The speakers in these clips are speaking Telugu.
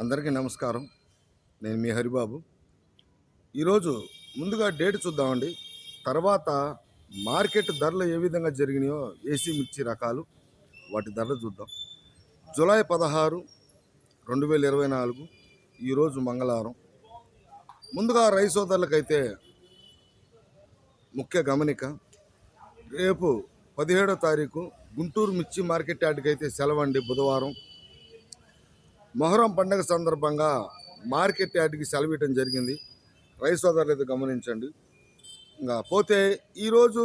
అందరికీ నమస్కారం. నేను మీ హరిబాబు. ఈరోజు ముందుగా డేట్ చూద్దామండి. తర్వాత మార్కెట్ ధరలు ఏ విధంగా జరిగినాయో ఏసీ మిర్చి రకాలు వాటి ధరలు చూద్దాం. జూలై పదహారు రెండు వేల ఇరవై నాలుగు ఈరోజు మంగళవారం. ముందుగా రైస్ సోదరులకైతే ముఖ్య గమనిక రేపు పదిహేడో తారీఖు గుంటూరు మిర్చి మార్కెట్ యార్డ్కి అయితే సెలవండి బుధవారం. మొహరం పండగ సందర్భంగా మార్కెట్ యార్డ్కి సెలవు జరిగింది. రైస్ సోదరులు అయితే గమనించండి. ఇంకా పోతే ఈరోజు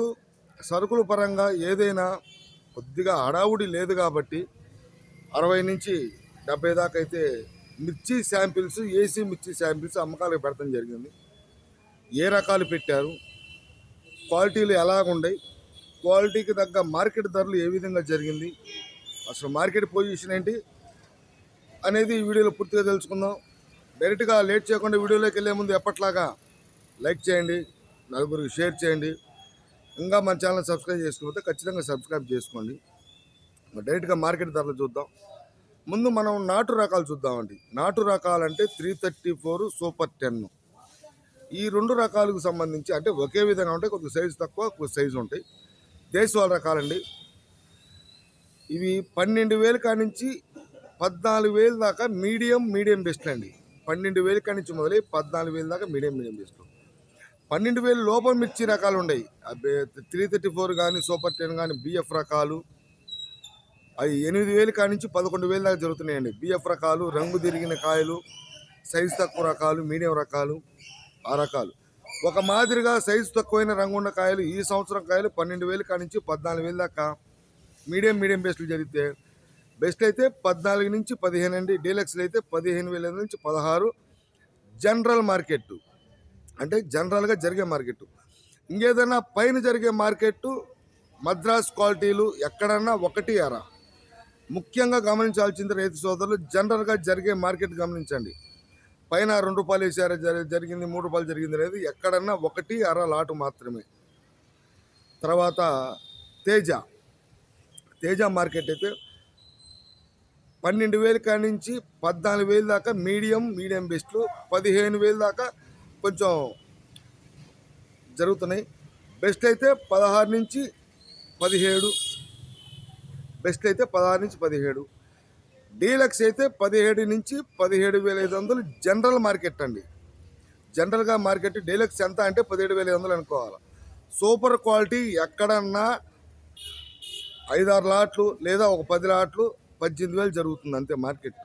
సరుకుల పరంగా ఏదైనా కొద్దిగా హడావుడి లేదు కాబట్టి అరవై నుంచి డెబ్బై దాకా అయితే మిర్చి శాంపిల్స్ ఏసీ మిర్చి శాంపిల్స్ అమ్మకాలకు పెడతాం జరిగింది. ఏ రకాలు పెట్టారు? క్వాలిటీలు ఎలాగుండయి క్వాలిటీకి తగ్గ మార్కెట్ ధరలు ఏ విధంగా జరిగింది? అసలు మార్కెట్ పొజిషన్ ఏంటి? అనేది ఈ వీడియోలో పూర్తిగా తెలుసుకుందాం. డైరెక్ట్గా లేట్ చేయకుండా వీడియోలోకి వెళ్ళే ముందు ఎప్పట్లాగా లైక్ చేయండి నలుగురికి షేర్ చేయండి. ఇంకా మన ఛానల్ సబ్స్క్రైబ్ చేసుకోకపోతే ఖచ్చితంగా సబ్స్క్రైబ్ చేసుకోండి. డైరెక్ట్గా మార్కెట్ ధరలు చూద్దాం. ముందు మనం నాటు రకాలు చూద్దామండి. నాటు రకాలంటే three thirty four super ten. ఈ రెండు రకాలకు సంబంధించి అంటే ఒకే విధంగా ఉంటాయి కొద్దిగా సైజు తక్కువ కొద్ది సైజు ఉంటాయి. దేశవాళ రకాలండి. ఇవి పన్నెండు వేలు కానించి పద్నాలుగు వేలు దాకా మీడియం మీడియం బెస్ట్ అండి. పన్నెండు వేలు నుంచి మొదలై పద్నాలుగు వేలు దాకా మీడియం మీడియం బెస్ట్. పన్నెండు వేలు లోపల మిర్చి రకాలు ఉన్నాయి త్రీ థర్టీ ఫోర్ కానీ సూపర్ టెన్ కానీ బిఎఫ్ రకాలు. అవి ఎనిమిది వేలు కానించి పదకొండు వేలు దాకా జరుగుతున్నాయండి. బిఎఫ్ రకాలు రంగు తిరిగిన కాయలు సైజు తక్కువ రకాలు మీడియం రకాలు ఆ రకాలు. ఒక మాదిరిగా సైజు తక్కువైన రంగున్న కాయలు ఈ సంవత్సరం కాయలు పన్నెండు వేలు కానించి పద్నాలుగు వేలు దాకా మీడియం మీడియం బేస్లు జరిగితే బెస్ట్ అయితే పద్నాలుగు నుంచి పదిహేను అండి. డీలక్స్లు అయితే పదిహేను వేల నుంచి పదహారు. General market. అంటే జనరల్గా జరిగే మార్కెట్. ఇంకేదైనా పైన జరిగే మార్కెట్ మద్రాస్ క్వాలిటీలు ఎక్కడన్నా ఒకటి అర ముఖ్యంగా గమనించాల్సింది రైతు సోదరులు జనరల్గా జరిగే మార్కెట్ గమనించండి. పైన రెండు రూపాయలు వేసారు జరి- జరిగింది మూడు రూపాయలు జరిగింది అనేది ఎక్కడన్నా ఒకటి అర లాటు మాత్రమే. తర్వాత తేజ. తేజ మార్కెట్ అయితే పన్నెండు వేల కాడి నుంచి పద్నాలుగు వేలు దాకా మీడియం మీడియం బెస్ట్లు పదిహేను వేలు దాకా కొంచెం జరుగుతున్నాయి. బెస్ట్ అయితే పదహారు నుంచి పదిహేడు బెస్ట్ అయితే పదహారు నుంచి పదిహేడు. డీలక్స్ అయితే పదిహేడు నుంచి పదిహేడు వేల ఐదు వందలు జనరల్ మార్కెట్ అండి. జనరల్గా మార్కెట్ డీలక్స్ ఎంత అంటే పదిహేడు వేల ఐదు వందలు అనుకోవాలి. సూపర్ క్వాలిటీ ఎక్కడన్నా ఐదారు లాట్లు లేదా ఒక పది లాట్లు పద్దెనిమిది వేలు జరుగుతుంది అంతే మార్కెట్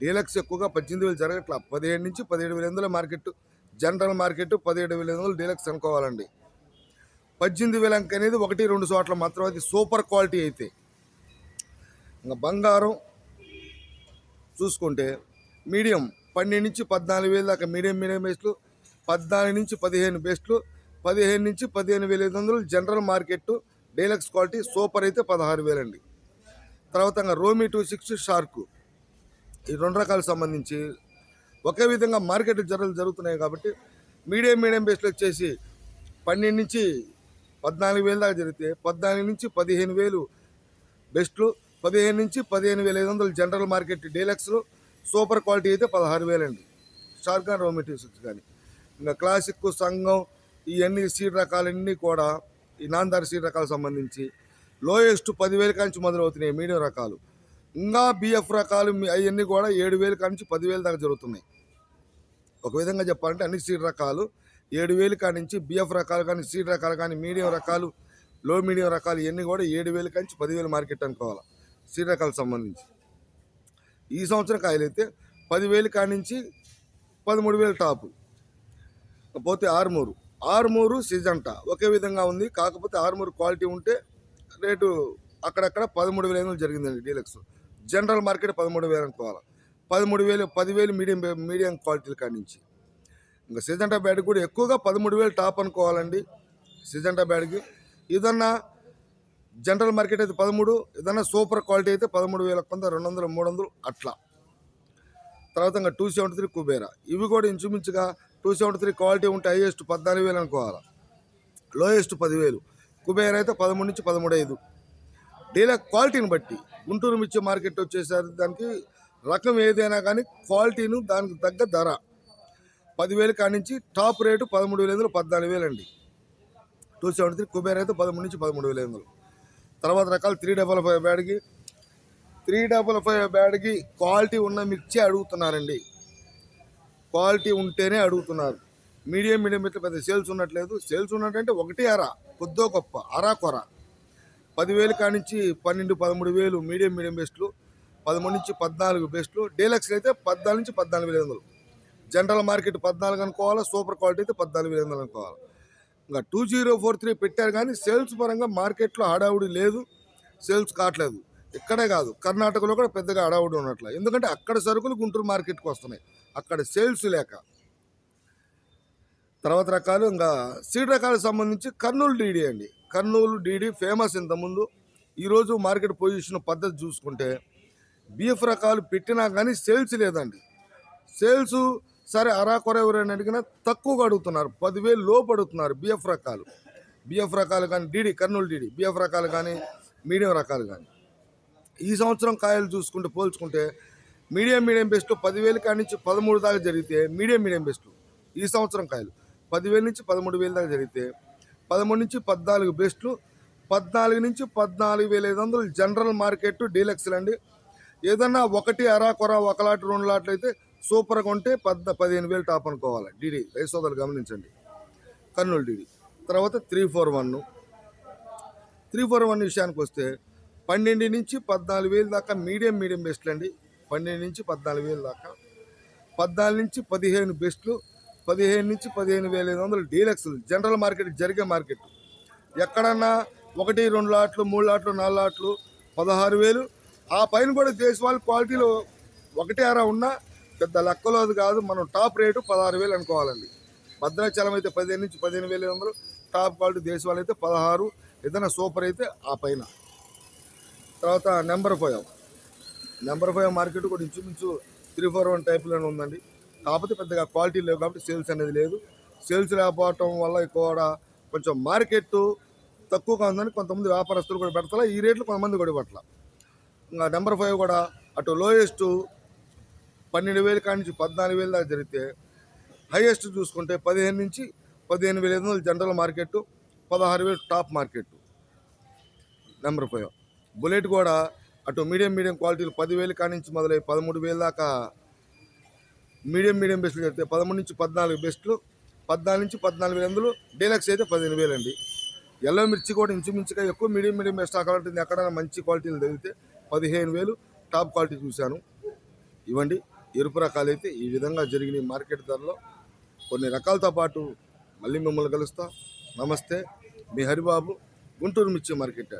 డీలక్స్ ఎక్కువగా పద్దెనిమిది వేలు జరగట్లా. పదిహేడు నుంచి పదిహేడు వేల ఎనిమిదిలో మార్కెట్ జనరల్ మార్కెట్ పదిహేడు వేల ఎనిమిది డీలక్స్ అనుకోవాలండి. పద్దెనిమిది వేల అంక అనేది ఒకటి రెండు చోట్ల మాత్రం అది సూపర్ క్వాలిటీ అయితే. ఇంకా బంగారం చూసుకుంటే మీడియం పన్నెండు నుంచి పద్నాలుగు వేలు దాకా మీడియం మీడియం బేస్ట్లు పద్నాలుగు నుంచి పదిహేను బేస్ట్లు పదిహేను నుంచి పదిహేను వేల ఐదు వందలు general market deluxe quality super అయితే పదహారు వేలండి. తర్వాత రోమి టూ సిక్స్ షార్క్. ఈ రెండు రకాలకు సంబంధించి ఒకే విధంగా మార్కెట్ ధరలు జరుగుతున్నాయి కాబట్టి మీడియం మీడియం బేస్లో వచ్చేసి పన్నెండు నుంచి పద్నాలుగు వేలు దాకా జరిగితే పద్నాలుగు నుంచి పదిహేను వేలు బెస్ట్లు పదిహేను నుంచి పదిహేను వేల ఐదు వందలు జనరల్ మార్కెట్ డీలక్స్లు సూపర్ క్వాలిటీ అయితే పదహారు వేలండి. షార్క్ కానీ రోమిటివ్స్ కానీ. ఇంకా క్లాసిక్ సంఘం ఇవన్నీ సీడ్ రకాలన్నీ కూడా ఈ నాందారి సీడ్ రకాలకు సంబంధించి లోయెస్ట్ పదివేల కాంచి మొదలవుతున్నాయి మీడియం రకాలు. ఇంకా బిఎఫ్ రకాలు అవన్నీ కూడా ఏడు వేల కాంచి పదివేల దాకా జరుగుతున్నాయి. ఒక విధంగా చెప్పాలంటే అన్ని సీడ్ రకాలు ఏడు వేలు కానించి బిఎఫ్ రకాలు కానీ సీడ్ రకాలు కానీ మీడియం రకాలు లో మీడియం రకాలు ఇవన్నీ కూడా ఏడు వేల కాంచి పదివేలు మార్కెట్ అనుకోవాలి సీడ్ రకాలకు సంబంధించి. ఈ సంవత్సరం కాయలైతే పదివేలు పదివేలు కానించి పదమూడు వేలు టాపు పోతే ఆరుమూరు. ఆరుమూరు సిజంట ఒకే విధంగా ఉంది. కాకపోతే ఆరుమూరు క్వాలిటీ ఉంటే రేటు అక్కడక్కడ పదమూడు వేల ఐదు జరిగిందండి డీలక్స్. జనరల్ మార్కెట్ పదమూడు వేలు అనుకోవాలి పదమూడు వేలు పదివేలు మీడియం మీడియం క్వాలిటీల కాడి నుంచి. ఇంకా సిజంటా బ్యాడ్ కూడా ఎక్కువగా పదమూడు వేలు టాప్ అనుకోవాలండి. సిజంటా బ్యాడ్కి. ఏదన్నా జనరల్ మార్కెట్ అయితే పదమూడు ఏదన్నా సూపర్ క్వాలిటీ అయితే పదమూడు వేల కొంత రెండు వందలు మూడు వందలు అట్లా. తర్వాత ఇంకా టూ సెవెంటీ త్రీ కుబేరా. ఇవి కూడా ఇంచుమించుగా టూ సెవెంటీ త్రీ క్వాలిటీ ఉంటే హైయెస్ట్ పద్నాలుగు వేలు అనుకోవాలి. లోయెస్ట్ పదివేలు. కుబేర్ అయితే పదమూడు నుంచి పదమూడు ఐదు డీలర్ క్వాలిటీని బట్టి గుంటూరు మిర్చి మార్కెట్ వచ్చేసరికి దానికి రకం ఏదైనా కానీ క్వాలిటీను దానికి తగ్గ ధర. పదివేలు కానించి టాప్ రేటు పదమూడు వేల ఐదు పద్నాలుగు వేలు అండి. టూ సెవెంటీ త్రీ కుబేర్ అయితే పదమూడు నుంచి పదమూడు వేల ఐదు తర్వాత రకాలు త్రీ డబల్ ఫైవ్ బ్యాడ్కి త్రీ డబల్ ఫైవ్ బ్యాడ్కి క్వాలిటీ ఉన్న మిర్చి అడుగుతున్నారండి. క్వాలిటీ ఉంటేనే అడుగుతున్నారు. మీడియం మీడియం ఇట్లా పెద్ద సేల్స్ ఉన్నట్లేదు సేల్స్ ఉన్నట్టంటే ఒకటి అర కొద్దో గొప్ప అరా కొర. పదివేలు కానించి పన్నెండు పదమూడు వేలు మీడియం మీడియం బెస్ట్లు. పదమూడు నుంచి పద్నాలుగు బెస్ట్లు. డీలక్స్ అయితే పద్నాలుగు నుంచి పద్నాలుగు వేల వందలు. జనరల్ మార్కెట్ పద్నాలుగు అనుకోవాలా సూపర్ క్వాలిటీ అయితే పద్నాలుగు వేల వందలు అనుకోవాలి. ఇంకా టూ జీరో ఫోర్ త్రీ పెట్టారు కానీ సేల్స్ పరంగా మార్కెట్లో హడావుడి లేదు సేల్స్ కావట్లేదు. ఇక్కడే కాదు కర్ణాటకలో కూడా పెద్దగా హడావుడి ఉన్నట్ల. ఎందుకంటే అక్కడ సరుకులు గుంటూరు మార్కెట్కి వస్తున్నాయి. అక్కడ సేల్స్ లేక. తర్వాత రకాలు ఇంకా సీడ్ రకాలకు సంబంధించి కర్నూలు డీడీ అండి. కర్నూలు డీడీ ఫేమస్ ఇంతకుముందు. ఈరోజు మార్కెట్ పొజిషన్ పద్ధతి చూసుకుంటే బీఎఫ్ రకాలు పెట్టినా కానీ సేల్స్ లేదండి. సేల్స్ సరే అరాకొర ఎవరైనా అడిగినా తక్కువగా అడుగుతున్నారు. పదివేలు లోపు అడుగుతున్నారు బిఎఫ్ రకాలు. బిఎఫ్ రకాలు కానీ డీడీ కర్నూలు డీడీ బిఎఫ్ రకాలు కానీ మీడియం రకాలు కానీ. ఈ సంవత్సరం కాయలు చూసుకుంటే పోల్చుకుంటే మీడియం మీడియం బెస్ట్ పదివేలు కాడి నుంచి పదమూడు దాకా జరిగితే మీడియం మీడియం బెస్ట్. ఈ సంవత్సరం కాయలు. పదివేల నుంచి పదమూడు వేలు దాకా జరిగితే పదమూడు నుంచి పద్నాలుగు బెస్ట్లు పద్నాలుగు నుంచి పద్నాలుగు వేల ఐదు వందలు జనరల్ మార్కెట్ డీలక్స్లు అండి ఏదన్నా ఒకటి అరా కొర ఒక లాట్ రెండు లాట్లు అయితే సూపర్గా ఉంటే పద్ పదిహేను వేలు టాప్ అనుకోవాలి. డీడీ రైస్ సోదరులు గమనించండి. కర్నూలు డీడీ. తర్వాత three four one. Three four one విషయానికి వస్తే పన్నెండు నుంచి పద్నాలుగు వేలు దాకా మీడియం మీడియం బెస్ట్లు అండి. పన్నెండు నుంచి పద్నాలుగు వేలు దాకా. పద్నాలుగు నుంచి పదిహేను బెస్ట్లు పదిహేను నుంచి పదిహేను వేల ఐదు వందలు డీలక్స్ జనరల్ మార్కెట్ జరిగే మార్కెట్. ఎక్కడన్నా ఒకటి రెండు లాట్లు మూడు లాట్లు నాలుగు లాట్లు పదహారు వేలు. ఆ పైన కూడా దేశవాళీ క్వాలిటీలో ఒకటి అర ఉన్నా పెద్ద లెక్కలో అది కాదు. మనం టాప్ రేటు పదహారు వేలు అనుకోవాలండి. భద్రాచలం అయితే పదిహేను నుంచి పదిహేను వేల ఐదు వందలు. టాప్ క్వాలిటీ దేశవాళీ అయితే పదహారు. ఏదైనా సూపర్ అయితే ఆ పైన. తర్వాత number five. Number five market కూడా ఇంచుమించు త్రీ ఫోర్ వన్ టైప్లోనే ఉందండి. కాకపోతే పెద్దగా క్వాలిటీ లేవు కాబట్టి సేల్స్ అనేది లేదు. సేల్స్ లేకపోవటం వల్ల కూడా కొంచెం మార్కెట్ తక్కువగా ఉందని కొంతమంది వ్యాపారస్తులు కూడా పెడతారు ఈ రేట్లు కొంతమంది కూడా పట్ల ఇంకా నెంబర్ ఫైవ్ కూడా అటు లోయెస్ట్ పన్నెండు వేలు కాడి నుంచి పద్నాలుగు వేలు దాకా జరిగితే హైయెస్ట్ చూసుకుంటే పదిహేను నుంచి పదిహేను వేల ఐదు వందలు జనరల్ మార్కెట్ పదహారు వేలు top market number five. Bullet కూడా అటు మీడియం మీడియం క్వాలిటీలు పదివేలు కాడి నుంచి మొదలై పదమూడు వేలు దాకా మీడియం మీడియం బెస్ట్లు చెప్తే పదమూడు నుంచి పద్నాలుగు బెస్ట్లు పద్నాలుగు నుంచి పద్నాలుగు వేల వందలు డీలక్స్ అయితే పదిహేను వేలు అండి. ఎల్లో మిర్చి కూడా ఇంచుమించుగా ఎక్కువ మీడియం మీడియం బెస్ట్ ఉంటుంది ఎక్కడైనా మంచి క్వాలిటీలు తగిలితే పదిహేను వేలు టాప్ క్వాలిటీ చూశాను. ఇవ్వండి ఎరుపు రకాలు అయితే ఈ విధంగా జరిగిన ఈ మార్కెట్ ధరలో. కొన్ని రకాలతో పాటు మళ్ళీ మిమ్మల్ని కలుస్తా. నమస్తే మీ హరిబాబు గుంటూరు మిర్చి మార్కెట్